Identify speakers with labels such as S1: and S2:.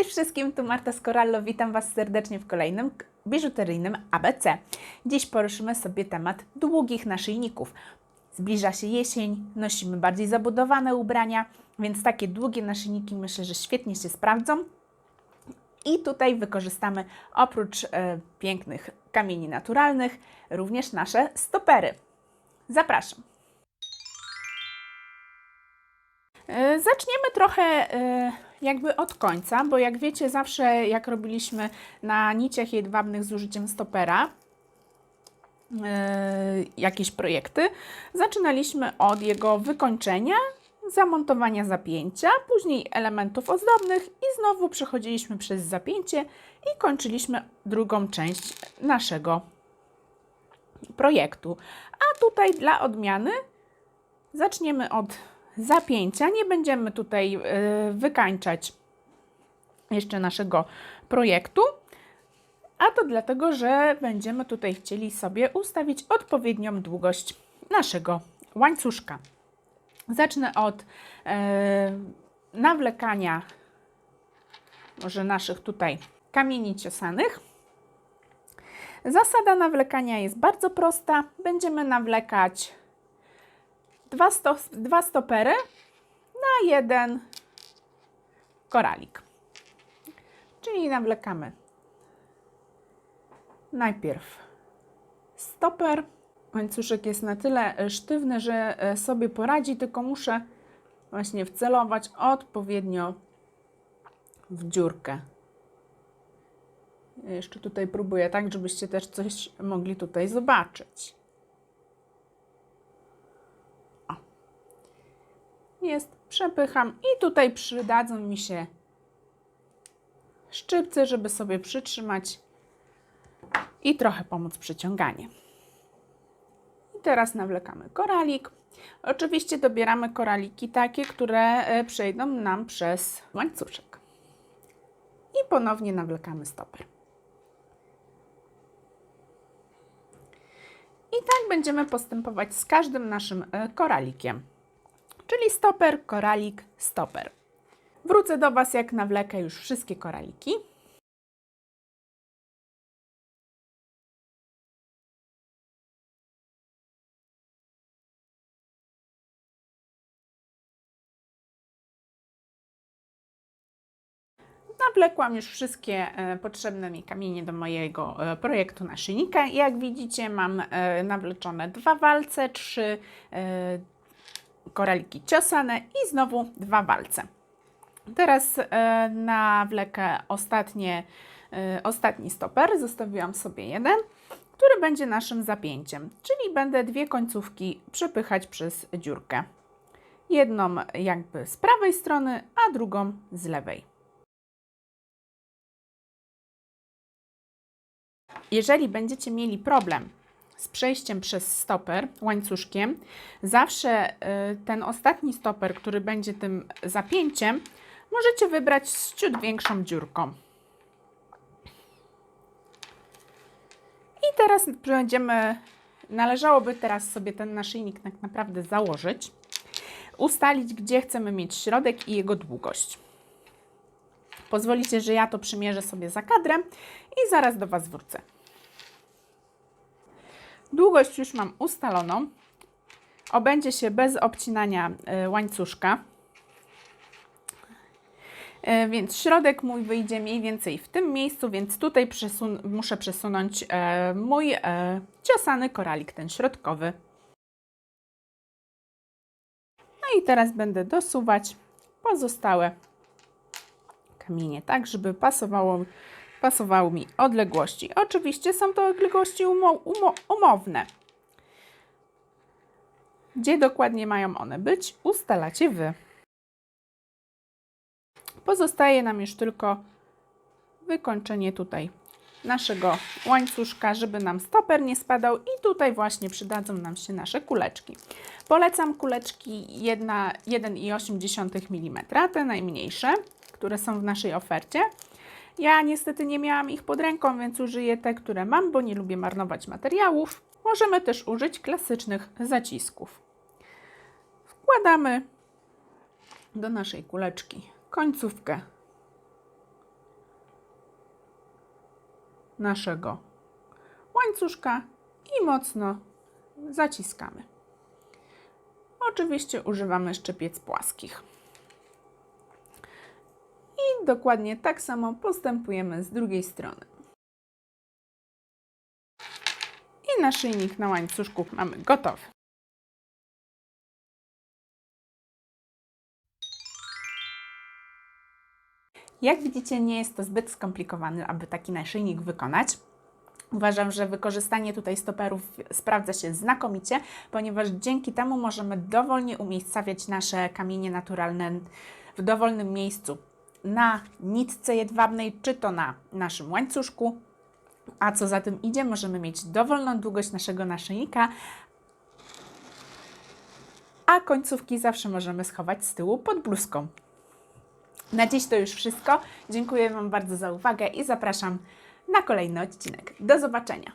S1: Cześć wszystkim, tu Marta z Corallo. Witam Was serdecznie w kolejnym biżuteryjnym ABC. Dziś poruszymy sobie temat długich naszyjników. Zbliża się jesień, nosimy bardziej zabudowane ubrania, więc takie długie naszyjniki myślę, że świetnie się sprawdzą. I tutaj wykorzystamy oprócz e, pięknych kamieni naturalnych również nasze stopery. Zapraszam. Zaczniemy trochę e, jakby od końca, bo jak wiecie, zawsze jak robiliśmy na niciach jedwabnych z użyciem stopera e, jakieś projekty, zaczynaliśmy od jego wykończenia, zamontowania zapięcia, później elementów ozdobnych i znowu przechodziliśmy przez zapięcie i kończyliśmy drugą część naszego projektu. A tutaj dla odmiany zaczniemy od zapięcia. Nie będziemy tutaj y, wykańczać jeszcze naszego projektu. A to dlatego, że będziemy tutaj chcieli sobie ustawić odpowiednią długość naszego łańcuszka. Zacznę od e, nawlekania może naszych tutaj kamieni ciosanych. Zasada nawlekania jest bardzo prosta. Będziemy nawlekać dwa, sto, dwa stopery na jeden koralik. Czyli nawlekamy najpierw stoper. Łańcuszek jest na tyle e, sztywny, że e, sobie poradzi, tylko muszę właśnie wcelować odpowiednio w dziurkę. Jeszcze tutaj próbuję tak, żebyście też coś mogli tutaj zobaczyć. Jest, przepycham i tutaj przydadzą mi się szczypce, żeby sobie przytrzymać i trochę pomóc przyciąganie. I teraz nawlekamy koralik. Oczywiście dobieramy koraliki takie, które e, przejdą nam przez łańcuszek. I ponownie nawlekamy stoper. I tak będziemy postępować z każdym naszym e, koralikiem czyli stoper, koralik, stoper. Wrócę do Was, jak nawlekę już wszystkie koraliki. Nawlekłam już wszystkie e, potrzebne mi kamienie do mojego e, projektu naszyjnika. Jak widzicie, mam e, nawleczone dwa walce, trzy koraliki ciosane i znowu dwa walce. Teraz e, nawlekę ostatnie, e, ostatni stoper, zostawiłam sobie jeden, który będzie naszym zapięciem, czyli będę dwie końcówki przepychać przez dziurkę. Jedną jakby z prawej strony, a drugą z lewej. Jeżeli będziecie mieli problem z przejściem przez stoper łańcuszkiem, zawsze y, ten ostatni stoper, który będzie tym zapięciem, możecie wybrać z ciut większą dziurką. I teraz będziemy, należałoby teraz sobie ten naszyjnik tak naprawdę założyć, ustalić, gdzie chcemy mieć środek i jego długość. Pozwolicie, że ja to przymierzę sobie za kadrem i zaraz do Was wrócę. Długość już mam ustaloną. Obędzie się bez obcinania y, łańcuszka. Y, Więc środek mój wyjdzie mniej więcej w tym miejscu, więc tutaj przesun muszę przesunąć e, mój ciosany koralik, ten środkowy. No i teraz będę dosuwać pozostałe kamienie, tak żeby pasowało pasowały mi odległości. Oczywiście są to odległości umo umo umowne. Gdzie dokładnie mają one być, ustalacie Wy. Pozostaje nam już tylko wykończenie tutaj naszego łańcuszka, żeby nam stoper nie spadał i tutaj właśnie przydadzą nam się nasze kuleczki. Polecam kuleczki 1,8 mm, te najmniejsze, które są w naszej ofercie. Ja niestety nie miałam ich pod ręką, więc użyję te, które mam, bo nie lubię marnować materiałów. Możemy też użyć klasycznych zacisków. Wkładamy do naszej kuleczki końcówkę naszego łańcuszka i mocno zaciskamy. Oczywiście używamy szczypiec płaskich. Dokładnie tak samo postępujemy z drugiej strony. I naszyjnik na łańcuszku mamy gotowy. Jak widzicie, nie jest to zbyt skomplikowane, aby taki naszyjnik wykonać. Uważam, że wykorzystanie tutaj stoperów sprawdza się znakomicie, ponieważ dzięki temu możemy dowolnie umiejscawiać nasze kamienie naturalne w dowolnym miejscu na nitce jedwabnej, czy to na naszym łańcuszku. A co za tym idzie, możemy mieć dowolną długość naszego naszyjnika, a końcówki zawsze możemy schować z tyłu pod bluzką. Na dziś to już wszystko. Dziękuję Wam bardzo za uwagę i zapraszam na kolejny odcinek. Do zobaczenia.